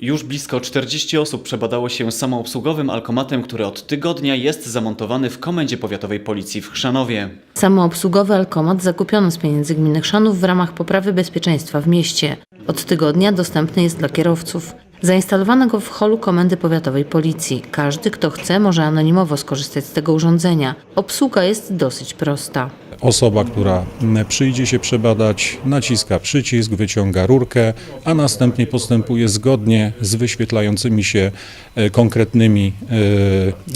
Już blisko 40 osób przebadało się samoobsługowym alkomatem, który od tygodnia jest zamontowany w Komendzie Powiatowej Policji w Chrzanowie. Samoobsługowy alkomat zakupiono z pieniędzy gminy Chrzanów w ramach poprawy bezpieczeństwa w mieście. Od tygodnia dostępny jest dla kierowców. Zainstalowano go w holu Komendy Powiatowej Policji. Każdy, kto chce, może anonimowo skorzystać z tego urządzenia. Obsługa jest dosyć prosta. Osoba, która przyjdzie się przebadać, naciska przycisk, wyciąga rurkę, a następnie postępuje zgodnie z wyświetlającymi się e, konkretnymi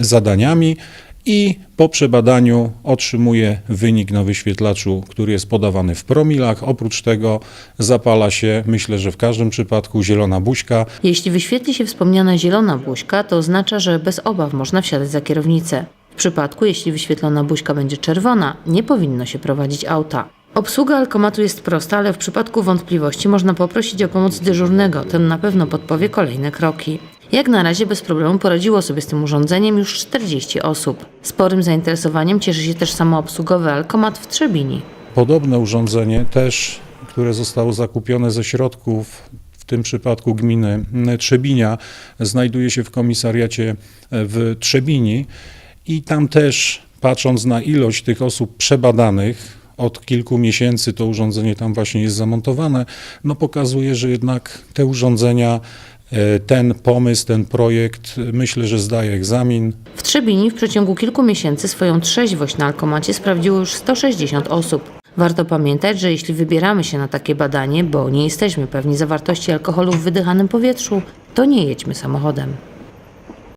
e, zadaniami i po przebadaniu otrzymuje wynik na wyświetlaczu, który jest podawany w promilach. Oprócz tego zapala się, myślę, że w każdym przypadku zielona buźka, Jeśli wyświetli się wspomniana zielona buźka, to oznacza, że bez obaw można wsiadać za kierownicę. W przypadku, jeśli wyświetlona buźka będzie czerwona, nie powinno się prowadzić auta. Obsługa alkomatu jest prosta, ale w przypadku wątpliwości można poprosić o pomoc dyżurnego. Ten na pewno podpowie kolejne kroki. Jak na razie bez problemu poradziło sobie z tym urządzeniem już 40 osób. Sporym zainteresowaniem cieszy się też samoobsługowy alkomat w Trzebini. Podobne urządzenie też, które zostało zakupione ze środków, w tym przypadku gminy Trzebinia, znajduje się w komisariacie w Trzebini i tam też patrząc na ilość tych osób przebadanych, od kilku miesięcy to urządzenie tam właśnie jest zamontowane, no pokazuje, że jednak te urządzenia, e, ten pomysł, ten projekt, myślę, że zdaje egzamin. W Trzebini w przeciągu kilku miesięcy swoją trzeźwość na alkomacie sprawdziło już 160 osób. Warto pamiętać, że jeśli wybieramy się na takie badanie, bo nie jesteśmy pewni zawartości alkoholu w wydychanym powietrzu, to nie jedźmy samochodem.